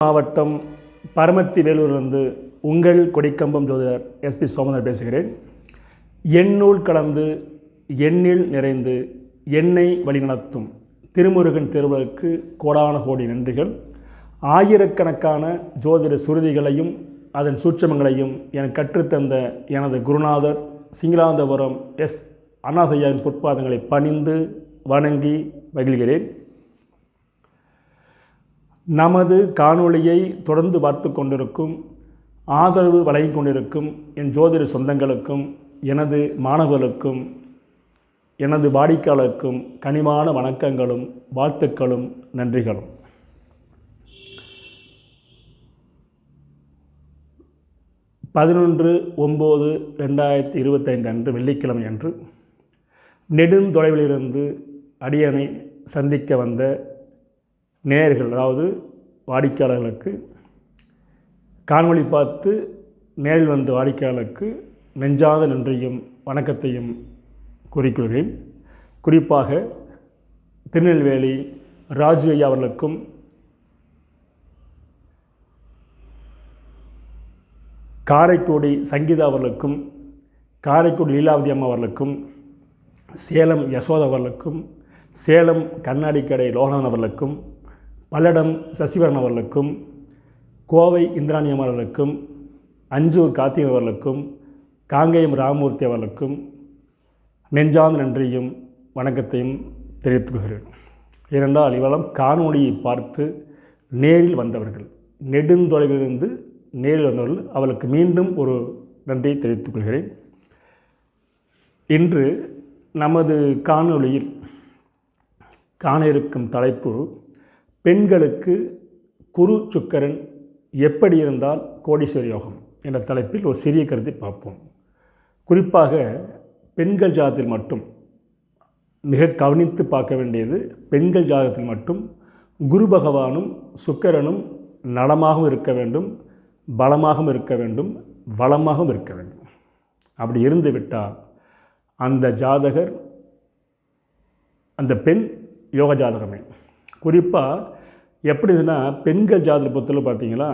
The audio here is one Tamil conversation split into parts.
மாவட்டம் பரமத்தி வேலூரிலிருந்து உங்கள் கொடிக்கம்பம் ஜோதிடர் எஸ்பி சோமனர் பேசுகிறேன். எண்ணூல் கலந்து எண்ணில் நிறைந்து எண்ணெய் வழிநடத்தும் திருமுருகன் திருவருக்கு கோடான கோடி நன்றிகள். ஆயிரக்கணக்கான ஜோதிட சுருதிகளையும் அதன் சூட்சமங்களையும் எனக்கு கற்றுத்தந்த எனது குருநாதர் சிங்களாந்தபுரம் எஸ் அண்ணாசையாவின் பொற்பாதங்களை பணிந்து வணங்கி மகிழ்கிறேன். நமது காணொளியை தொடர்ந்து பார்த்து கொண்டிருக்கும் ஆதரவு வழங்கி கொண்டிருக்கும் என் ஜோதிட சொந்தங்களுக்கும் எனது மாணவர்களுக்கும் எனது வாடிக்கையாளருக்கும் கனிமான வணக்கங்களும் வாழ்த்துக்களும் நன்றிகளும். பதினொன்று ஒம்பது ரெண்டாயிரத்தி இருபத்தைந்து அன்று வெள்ளிக்கிழமை அன்று நெடுந்தொலைவிலிருந்து அடியனை சந்திக்க வந்த நேயர்கள் அதாவது வாடிக்கையாளர்களுக்கு காணொளி பார்த்து நேரில் வந்த வாடிக்கையாளருக்கு நெஞ்சாத நன்றியும் வணக்கத்தையும் குறிக்கிறேன் குறிப்பாக திருநெல்வேலி ராஜு ஐயா அவர்களுக்கும் காரைக்குடி சங்கீதா அவர்களுக்கும் காரைக்குடி லீலாவதி அம்மா அவர்களுக்கும் சேலம் யசோத அவர்களுக்கும் சேலம் கண்ணாடி கடை லோகநாதன் அவர்களுக்கும் பல்லடம் சசிவரன் அவர்களுக்கும் கோவை இந்திராணியம் அவர்களுக்கும் அஞ்சூர் கார்த்திகன் அவர்களுக்கும் காங்கேயம் ராமமூர்த்தி அவர்களுக்கும் நெஞ்சார்ந்த நன்றியும் வணக்கத்தையும் தெரிவித்துக் கொள்கிறேன் ஏனென்றால் இவரெல்லாம் காணொளியை பார்த்து நேரில் வந்தவர்கள் நெடுந்தொலைவிலிருந்து நேரில் வந்தவர்கள் அவளுக்கு மீண்டும் ஒரு நன்றியை தெரிவித்துக் கொள்கிறேன் இன்று நமது காணொளியில் காண இருக்கும் தலைப்பு பெண்களுக்கு குரு சுக்கரன் எப்படி இருந்தால் கோடீஸ்வர யோகம் என்ற தலைப்பில் ஒரு சிறிய கருத்தை பார்ப்போம். குறிப்பாக பெண்கள் ஜாதத்தில் மட்டும் மிக கவனித்து பார்க்க வேண்டியது பெண்கள் ஜாதகத்தில் மட்டும் குரு பகவானும் சுக்கரனும் நலமாகவும் இருக்க வேண்டும் பலமாகவும் இருக்க வேண்டும் வளமாகவும் இருக்க வேண்டும். அப்படி இருந்துவிட்டால் அந்த ஜாதகர் அந்த பெண் யோக ஜாதகமே. குறிப்பாக எப்படி இதுனா பெண்கள் ஜாதக பொறுத்தவரை பார்த்தீங்கன்னா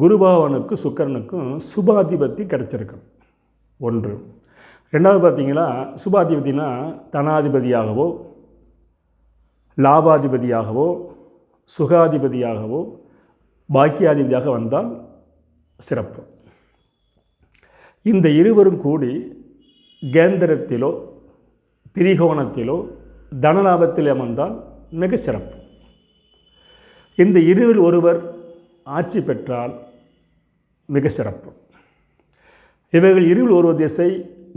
குருபாவனுக்கும் சுக்கரனுக்கும் சுபாதிபத்தி கிடச்சிருக்கு. ஒன்று. ரெண்டாவது பார்த்தீங்கன்னா சுபாதிபதினா தனாதிபதியாகவோ லாபாதிபதியாகவோ சுகாதிபதியாகவோ பாக்கியாதிபதியாக வந்தால் சிறப்பு. இந்த இருவரும் கூடி கேந்திரத்திலோ திரிகோணத்திலோ தனலாபத்தில் அமர்ந்தால் மிக சிறப்பு. இந்த இருவில் ஒருவர் ஆட்சி பெற்றால் மிக சிறப்பு. இவர்கள் இருவில் ஒரு திசை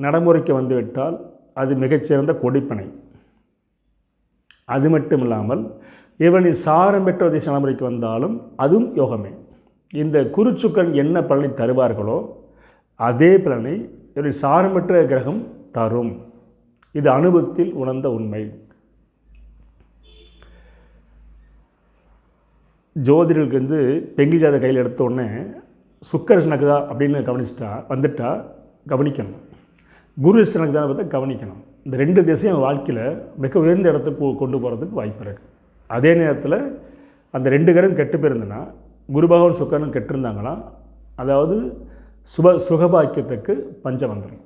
நடைமுறைக்கு வந்துவிட்டால் அது மிகச்சிறந்த கொடிப்பனை அது மட்டும் இல்லாமல் இவனின் சாரம் பெற்ற திசை நடைமுறைக்கு வந்தாலும் அதுவும் யோகமே. இந்த குருச்சுக்கன் என்ன பலனை தருவார்களோ அதே பலனை இவரின் சாரமற்ற கிரகம் தரும். இது அனுபவத்தில் உணர்ந்த உண்மை. ஜோதிடர்களுக்கு வந்து பெங்கில் ஜாத கையில் எடுத்த உடனே சுக்கர நக்குதா அப்படின்னு கவனிச்சிட்டா வந்துட்டா கவனிக்கணும். குரு தான் பார்த்தா கவனிக்கணும். இந்த ரெண்டு திசையும் வாழ்க்கையில் மிக உயர்ந்த இடத்துக்கு கொண்டு போகிறதுக்கு வாய்ப்பு இருக்குது அதே நேரத்தில் அந்த ரெண்டு கிரகம் கெட்டு போயிருந்தனா குரு பகவான் சுக்கரனும் கெட்டிருந்தாங்கன்னா அதாவது சுப சுகபாக்கியத்துக்கு பஞ்சம் வந்துடும்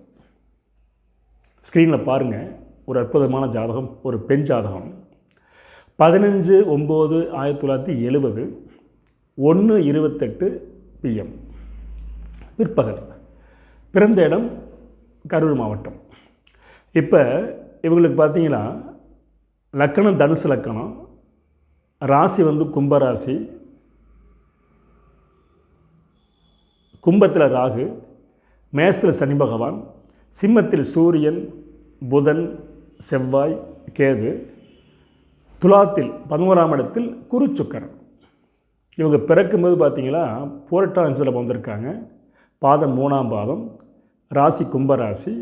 ஸ்க்ரீனில் பாருங்கள் ஒரு அற்புதமான ஜாதகம் ஒரு பெண் ஜாதகம். பதினஞ்சு ஒம்பது ஆயிரத்தி தொள்ளாயிரத்தி எழுபது ஒன்று இருபத்தெட்டு பிஎம் பிற்பகல். பிறந்த இடம் கரூர் மாவட்டம். இப்போ இவங்களுக்கு பார்த்தீங்கன்னா லக்கணம் தனுசு லக்கணம் ராசி வந்து கும்பராசி கும்பத்தில் ராகு மேசத்தில் சனி பகவான் சிம்மத்தில் சூரியன் புதன் செவ்வாய் கேது துலாத்தில் பதினோராம் இடத்தில் குருச்சுக்கரன் இவங்க பிறக்கும்போது பார்த்தீங்கன்னா புரட்டாதி நட்சத்திரம் வந்திருக்காங்க. பாதம் மூணாம் பாதம் ராசி கும்பராசி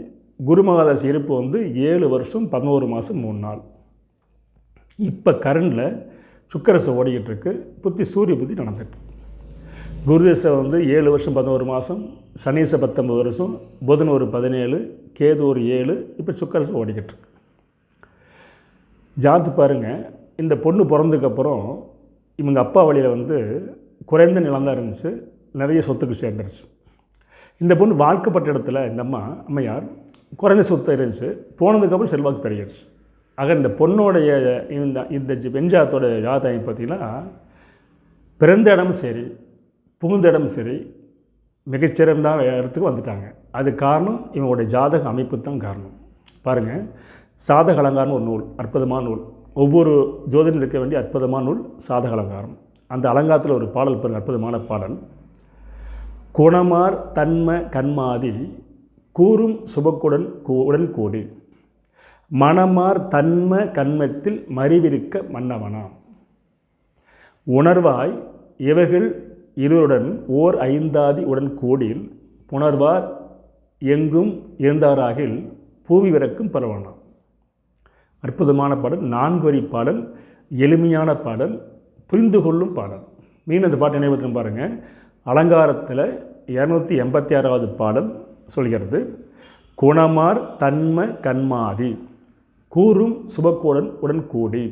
குருமகாதாசி இருப்பு வந்து ஏழு வருஷம் பதினோரு மாதம் மூணு நாள். இப்போ கரண்டில் சுக்கரசு ஓடிக்கிட்டு இருக்கு புத்தி சூரிய புத்தி நடந்துட்டு குருதேச வந்து ஏழு வருஷம் பதினோரு மாதம் சனீச பத்தொம்பது வருஷம் புதன் ஒரு பதினேழு கேது ஒரு ஏழு இப்போ சுக்கரசை ஓடிக்கிட்டு இருக்கு. ஜாத்து பாருங்கள் இந்த பொண்ணு பிறந்ததுக்கப்புறம் இவங்க அப்பா வழியில் வந்து குறைந்த நிலம் தான் இருந்துச்சு நிறைய சொத்துக்கு சேர்ந்துருச்சு. இந்த பொண்ணு வாழ்க்கப்பட்ட இடத்துல இந்த அம்மா அம்மையார் குறைந்த சொத்து இருந்துச்சு போனதுக்கப்புறம் செல்வாக்கு பெருகிடுச்சு ஆக இந்த பொண்ணோடைய இந்த இந்த ஜி- வெஞ்சாத்தோட ஜாதகம் பார்த்தீங்கன்னா பிறந்த இடமும் சரி புகுந்த சரி மிகச்சிறந்த இடத்துக்கு வந்துட்டாங்க. அது காரணம் இவங்களுடைய ஜாதக அமைப்பு தான் காரணம். பாருங்கள் சாதக அலங்காரம்னு ஒரு நூல் அற்புதமான நூல். ஒவ்வொரு ஜோதிடம் இருக்க வேண்டிய அற்புதமான நூல் சாதக அலங்காரம். அந்த அலங்காரத்தில் ஒரு பாடல் பாருங்க அற்புதமான பாடல். குணமார் தன்ம கண்மாதி கூறும் சுபக்குடன் உடன் கூடி. மணமார் தன்ம கண்மத்தில் மறிவிருக்க மன்னவனாம். உணர்வாய் இவர்கள் இருவருடன் ஓர் ஐந்தாதி உடன் கூடில் புணர்வார் எங்கும் இருந்தாராகில் பூமி விறக்கும் பரவனாம். அற்புதமான பாடல் நான்கு வரி பாடல் எளிமையான பாடல் புரிந்து கொள்ளும் பாடல். மீன் அந்த பாட்டு நினைவுத்திரம் பாருங்கள் அலங்காரத்தில் இரநூத்தி எண்பத்தி ஆறாவது பாடல் சொல்கிறது குணமார் தன்ம கண்மாதி கூறும் சுபக்கோடன் உடன் கூடி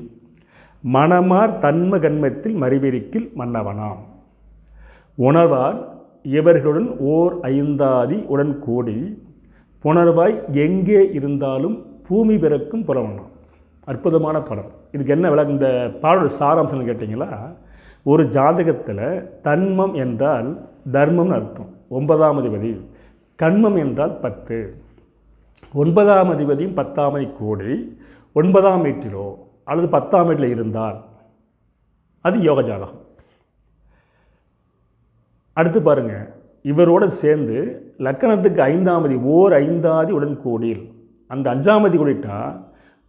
மணமார் தன்ம கண்மத்தில் மறிவிரிக்கில் மன்னவனாம். உணர்வார் இவர்களுடன் ஓர் ஐந்தாதி உடன் கூடி புணர்வாய் எங்கே இருந்தாலும் பூமி பிறக்கும் புறவனாம் அற்புதமான படம். இதுக்கு என்ன விளக்கம்? இந்த பாடோட சாராம்சம்னு கேட்டிங்களா? ஒரு ஜாதகத்தில் தன்மம் என்றால் தர்மம்னு அர்த்தம். ஒன்பதாம் அதிபதி. கண்மம் என்றால் பத்து. ஒன்பதாம் அதிபதியும் பத்தாமை கூடி ஒன்பதாம் வீட்டிலோ அல்லது பத்தாம் வீட்டில் இருந்தால் அது யோக ஜாதகம் அடுத்து பாருங்கள் இவரோட சேர்ந்து லக்கணத்துக்கு ஐந்தாமதி ஓர் ஐந்தாதி உடன் கூடியில் அந்த அஞ்சாமதி கூடிட்டா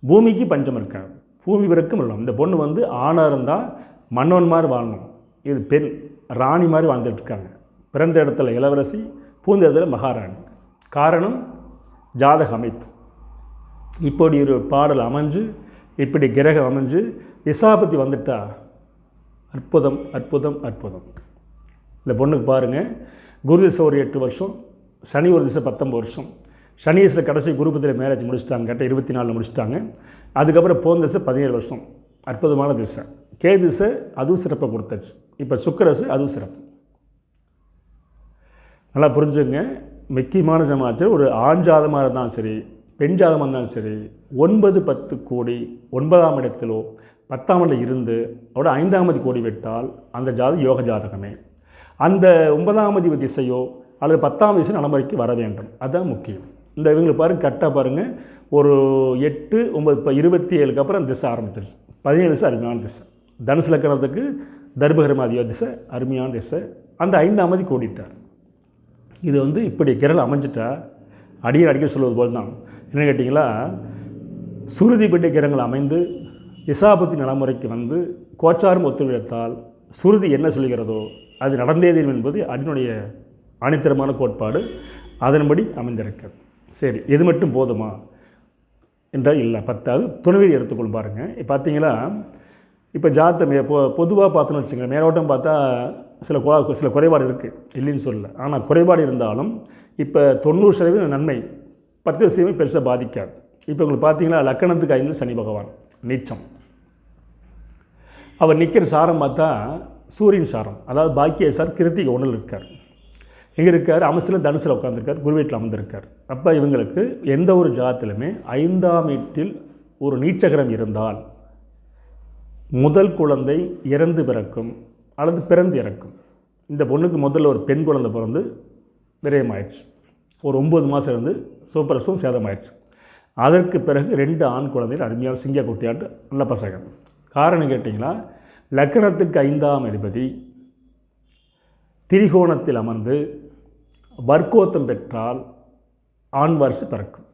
பூமிக்கு பஞ்சம் இருக்கா பூமி பிறக்கும் இல்லை இந்த பொண்ணு வந்து ஆணாக இருந்தால் மன்னவன் மாதிரி வாழணும். இது பெண் ராணி மாதிரி வாழ்ந்துட்டு இருக்காங்க. பிறந்த இடத்துல இளவரசி பூந்த இடத்துல மகாராணி. காரணம் ஜாதக அமைப்பு. இப்படி ஒரு பாடல் அமைஞ்சு இப்படி கிரகம் அமைஞ்சு திசாபதி வந்துட்டா. அற்புதம் அற்புதம் அற்புதம். இந்த பொண்ணுக்கு பாருங்கள் குரு திசை ஒரு எட்டு வருஷம் சனி ஒரு திசை பத்தொம்பது வருஷம். சனி திசையில் கடைசி குருபத்தில் மேரேஜ் முடிச்சிட்டாங்க கரெக்டாக இருபத்தி நாலில் முடிச்சிட்டாங்க. அதுக்கப்புறம் போன திசை பதினேழு வருஷம் அற்புதமான திசை. கே திசை அதுவும் சிறப்பை கொடுத்தாச்சு. இப்போ சுக்கரசு அதுவும் சிறப்பு. நல்லா புரிஞ்சுங்க. முக்கியமான ஜமாத்தில் ஒரு ஆண் ஜாதமாக இருந்தாலும் சரி பெண் ஜாதமாக இருந்தாலும் சரி ஒன்பது பத்து கோடி ஒன்பதாம் இடத்திலோ பத்தாம் இடத்துல இருந்து அதோட ஐந்தாம் கோடி விட்டால் அந்த ஜாதகம் யோக ஜாதகமே. அந்த ஒன்பதாம் அதிபதி திசையோ அல்லது பத்தாம் திசை நடைமுறைக்கு வர வேண்டும். அதுதான் முக்கியம். இந்த இவங்களுக்கு பாருங்க கரெக்டாக பாருங்கள் ஒரு எட்டு ஒன்பது இப்போ இருபத்தி ஏழுக்கு அப்புறம் திசை ஆரம்பிச்சிருச்சு. பதினேழு திசை அருமையான திசை. தனுசு லக்கணத்துக்கு தர்மகரமாதியோ திசை அருமையான திசை. அந்த ஐந்தாமதி கூடிட்டார். இது வந்து இப்படி கிரல் அமைஞ்சிட்டா அடியர் அடிக்கடி சொல்வது போல் தான் என்ன கேட்டிங்களா? சுருதி பெட்டி கிரகங்கள் அமைந்து இசாபத்தி நடைமுறைக்கு வந்து கோச்சாரம் ஒத்துழைத்தால் சுருதி என்ன சொல்கிறதோ அது நடந்தே தீரும் என்பது அடினுடைய ஆணித்தரமான கோட்பாடு. அதன்படி அமைந்திருக்கிறது. சரி இது மட்டும் போதுமா? என்றால் இல்லை பத்தாவது துணைவீதி எடுத்துக்கொள் பாருங்கள் இப்போ பார்த்தீங்களா இப்போ ஜாத்தம் இப்போ பொதுவாக பார்த்தோன்னு வச்சுக்கோங்க மேலோட்டம் பார்த்தா சில சில குறைபாடு இருக்குது இல்லைன்னு சொல்லல. ஆனால் குறைபாடு இருந்தாலும் இப்போ தொண்ணூறு சதவீதம் நன்மை பத்து சதவீதம் பெருசாக பாதிக்காது. இப்போ உங்களுக்கு பார்த்தீங்கன்னா லக்கணத்துக்கு ஐந்து சனி பகவான் நீச்சம். அவர் நிற்கிற சாரம் பார்த்தா சூரியன் சாரம். அதாவது பாக்கிய சார் கிருத்திகை ஒன்றில் இருக்கார். எங்கே இருக்கார் அமசில் தனுசில் உட்காந்துருக்கார் குருவீட்டில் அமர்ந்திருக்கார். அப்போ இவங்களுக்கு எந்த ஒரு ஜாதத்திலுமே ஐந்தாம் வீட்டில் ஒரு நீச்சகரம் இருந்தால் முதல் குழந்தை இறந்து பிறக்கும் அல்லது பிறந்து இறக்கும். இந்த பொண்ணுக்கு முதல்ல ஒரு பெண் குழந்தை பிறந்து விரயமாயிடுச்சு. ஒரு ஒம்பது மாதம் இருந்து சூப்பரசும் சேதமாயிடுச்சு. அதற்கு பிறகு ரெண்டு ஆண் குழந்தைகள் அருமையாக சிங்க குட்டியாட்டு நல்ல பசங்க. காரணம் கேட்டிங்கன்னா லக்கணத்துக்கு ஐந்தாம் அதிபதி திரிகோணத்தில் அமர்ந்து வர்க்கோத்தம் பெற்றால் ஆண் வாரிசு பிறக்கும்.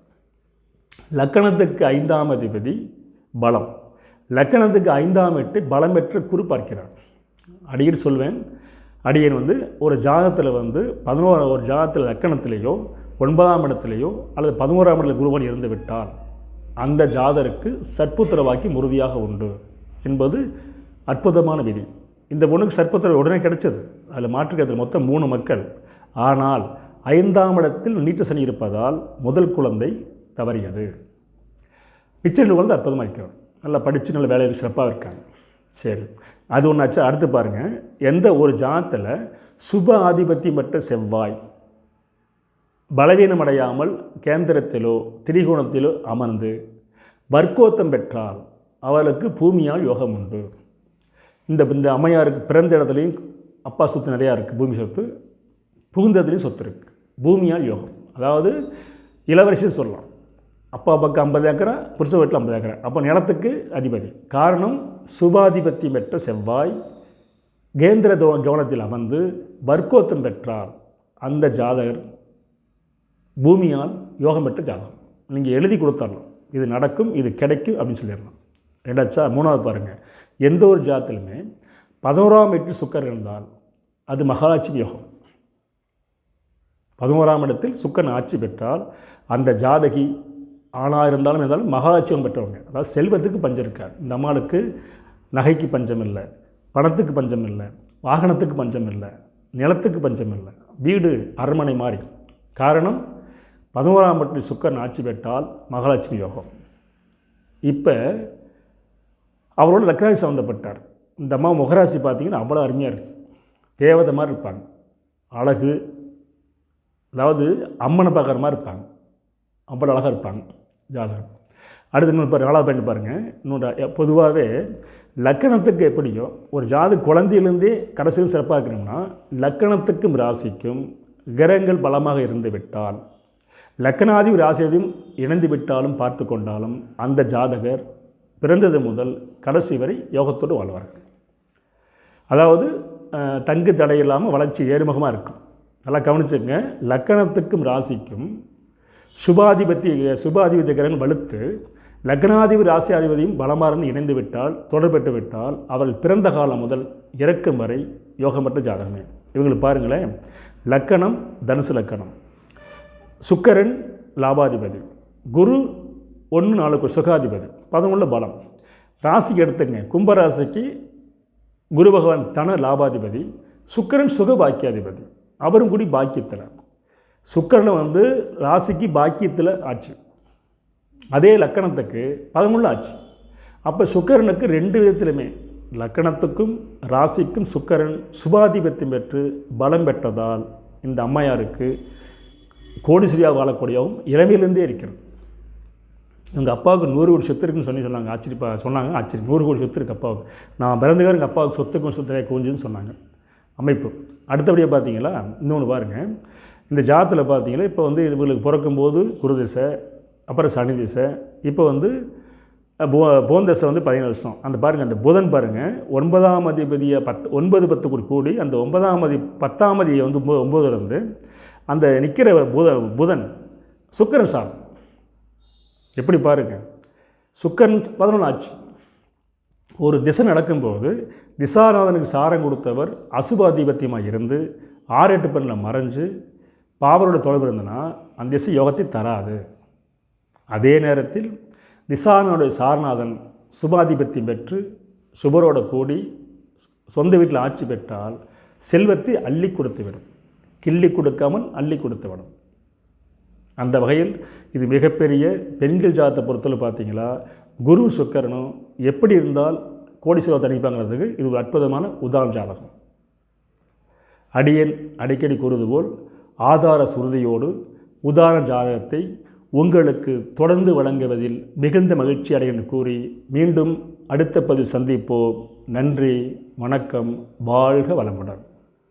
லக்கணத்துக்கு ஐந்தாம் அதிபதி பலம். லக்கணத்துக்கு ஐந்தாம் எட்டு பலம் பெற்ற குரு பார்க்கிறார். அடிக்கடி சொல்வேன் அடியன் வந்து ஒரு ஜாதகத்தில் வந்து பதினோரா ஒரு ஜாதகத்தில் லக்கணத்திலேயோ ஒன்பதாம் இடத்துலையோ அல்லது பதினோராம் இடத்துல குருவன் இருந்து விட்டால் அந்த ஜாதருக்கு சற்புத்திர வாக்கியம் உறுதியாக உண்டு. என்பது அற்புதமான விதி. இந்த பொண்ணுக்கு சற்புத்திர உடனே கிடைச்சது. அதில் மாற்றுக்கிறதுல மொத்தம் மூணு மக்கள். ஆனால் ஐந்தாம் இடத்தில் நீச்ச சனி இருப்பதால் முதல் குழந்தை தவறியது. மிச்ச ரெண்டு குழந்தை அற்புதமாக இருக்கிறார் நல்லா படித்து நல்ல வேலையில் சிறப்பாக இருக்காங்க. சரி. அது ஒன்றாச்சு அடுத்து பாருங்கள் எந்த ஒரு ஜாத்தில் சுப ஆதிபத்தியம் பெற்ற செவ்வாய் பலவீனமடையாமல் கேந்திரத்திலோ திரிகோணத்திலோ அமர்ந்து வர்க்கோத்தம் பெற்றால் அவளுக்கு பூமியால் யோகம் உண்டு. இந்த இந்த அம்மையாருக்கு பிறந்த இடத்துலையும் அப்பா சொத்து நிறையா இருக்குது பூமி சொத்து. புகுந்ததுலேயும் சொத்து இருக்குது பூமியால் யோகம். அதாவது இளவரசின்னு சொல்லலாம். அப்பா பக்கம் ஐம்பது ஏக்கரை புருஷ வீட்டில் ஐம்பது ஏக்கரை. அப்போ நிலத்துக்கு அதிபதி. காரணம் சுபாதிபத்தியம் பெற்ற செவ்வாய் கேந்திர தோ கவனத்தில் அமர்ந்து வர்க்கோத்தம் பெற்றார். அந்த ஜாதகர் பூமியால் யோகம் பெற்ற ஜாதகம். நீங்கள் எழுதி கொடுத்துடலாம் இது நடக்கும் இது கிடைக்கும் அப்படின்னு சொல்லிடலாம். ரெண்டாச்சா மூணாவது பாருங்கள் எந்த ஒரு ஜாத்திலுமே பதினோராம் எட்டு சுக்கர் இருந்தால் அது மகாலட்சுமி யோகம். பதினோராம் இடத்தில் சுக்கன் ஆட்சி பெற்றால் அந்த ஜாதகி ஆணாக இருந்தாலும் இருந்தாலும் மகாலட்சியம் பெற்றவங்க. அதாவது செல்வத்துக்கு பஞ்சம் இருக்காது. இந்த அம்மாளுக்கு நகைக்கு பஞ்சம் இல்லை. பணத்துக்கு பஞ்சம் இல்லை. வாகனத்துக்கு பஞ்சம் இல்லை. நிலத்துக்கு பஞ்சம் இல்லை. வீடு அரண்மனை மாறி காரணம் பதினோராம் பட்டி சுக்கரன் ஆட்சி பெற்றால் மகாலட்சுமி யோகம். இப்போ அவரோட லக்னாதி சம்மந்தப்பட்டார் இந்த அம்மா முகராசி பார்த்தீங்கன்னா அவ்வளோ அருமையாக இருக்குது தேவதை மாதிரி இருப்பாங்க. அழகு அதாவது அம்மனை பார்க்குற மாதிரி இருப்பாங்க. அவ்வளோ அழகாக இருப்பாங்க. ஜாதகம். அடுத்து இன்னொரு பாரு நாலாவது பாயிண்ட் பாருங்கள் இன்னொரு பொதுவாகவே லக்கணத்துக்கு எப்படியோ ஒரு ஜாதி குழந்தையிலேருந்தே கடைசியில் சிறப்பாக இருக்கணும்னா லக்கணத்துக்கும் ராசிக்கும் கிரகங்கள் பலமாக இருந்து விட்டால் லக்கணாதி ராசியதையும் இணைந்து விட்டாலும் பார்த்து கொண்டாலும் அந்த ஜாதகர் பிறந்தது முதல் கடைசி வரை யோகத்தோடு வாழ்வார்கள். அதாவது தங்கு தடை இல்லாமல் வளர்ச்சி ஏறுமுகமாக இருக்கும். நல்லா கவனிச்சுங்க லக்கணத்துக்கும் ராசிக்கும் சுபாதிபத்தி சுபாதிபதி கிரகம் வலுத்து லக்னாதிபதி ராசியாதிபதியும் இருந்து இணைந்து விட்டால் தொடர்பெற்று விட்டால் அவள் பிறந்த காலம் முதல் இறக்கும் வரை யோகமற்ற ஜாதகமே. இவங்களுக்கு பாருங்களேன். லக்கணம் தனுசு லக்கணம். சுக்கரன் லாபாதிபதி. குரு ஒன்று நாளுக்கு சுகாதிபதி. பதினொன்று பலம். ராசிக்கு எடுத்துங்க. கும்பராசிக்கு குரு பகவான் தன லாபாதிபதி. சுக்கரன் சுக பாக்கியாதிபதி. அவரும் கூடி பாக்கியத்தில். சுக்கரன் வந்து ராசிக்கு பாக்கியத்தில் ஆச்சு. அதே லக்கணத்துக்கு பதினொன்று ஆச்சு. அப்போ சுக்கரனுக்கு ரெண்டு விதத்திலுமே. லக்கணத்துக்கும் ராசிக்கும் சுக்கரன் சுபாதிபத்தியம் பெற்று பலம் பெற்றதால் இந்த அம்மையாருக்கு கோடிசிரியாக வாழக்கூடியவும் இளமையிலிருந்தே இருக்கிறது. எங்கள் அப்பாவுக்கு நூறு கோடி சொத்து இருக்குன்னு சொல்லி சொன்னாங்க. ஆச்சரியப்பா சொன்னாங்க. ஆச்சரியம் நூறு கோடி சொத்து இருக்குது அப்பாவுக்கு. நான் பிறந்தவர் எங்கள் அப்பாவுக்கு சொத்துக்கும் சொத்து குஞ்சுன்னு சொன்னாங்க. அமைப்பு. அடுத்தபடியாக பார்த்தீங்களா இன்னொன்று பாருங்கள் இந்த ஜாத்தில் பார்த்தீங்கன்னா இப்போ வந்து இவங்களுக்கு பிறக்கும்போது குருதிசை அப்புறம் சனி திசை இப்போ வந்து போ போந்தசை வந்து பதினேழு வருஷம். அந்த பாருங்கள் அந்த புதன் பாருங்கள் ஒன்பதாம் அதிபதியை பத்து ஒன்பது பத்து கூடி கூடி அந்த ஒன்பதாம் அதி பத்தாம் அதியை வந்து ஒம்பது ஒம்பதுலேருந்து அந்த நிற்கிற புத புதன் சுக்கரன் சாதம் எப்படி பாருங்கள் சுக்கரன் பதினொன்று ஆச்சு. ஒரு திசை நடக்கும்போது திசாநாதனுக்கு சாரம் கொடுத்தவர் அசுபாதிபத்தியமாக இருந்து ஆறு எட்டு பெண்ணில் மறைஞ்சு பாவரோட தொடர்பு இருந்ததுன்னா அந்த திசை யோகத்தை தராது. அதே நேரத்தில் திசானோடைய சாரநாதன் சுபாதிபத்தியம் பெற்று சுபரோட கூடி சொந்த வீட்டில் ஆட்சி பெற்றால் செல்வத்தை அள்ளி கொடுத்து விடும். கிள்ளி கொடுக்காமல் அள்ளி கொடுத்து விடும். அந்த வகையில் இது மிகப்பெரிய பெண்கள் ஜாதத்தை பொறுத்தவரை பார்த்தீங்களா குரு சுக்கரனும் எப்படி இருந்தால் கோடீஸ்வரர் தணிப்பாங்கிறதுக்கு இது ஒரு அற்புதமான உதாரண ஜாதகம். அடியன் அடிக்கடி கூறுவது போல் ஆதார சுருதியோடு உதாரண ஜாதகத்தை உங்களுக்கு தொடர்ந்து வழங்குவதில் மிகுந்த மகிழ்ச்சி அடையென்று கூறி மீண்டும் அடுத்த பதிவு சந்திப்போம். நன்றி வணக்கம் வாழ்க வளமுடன்.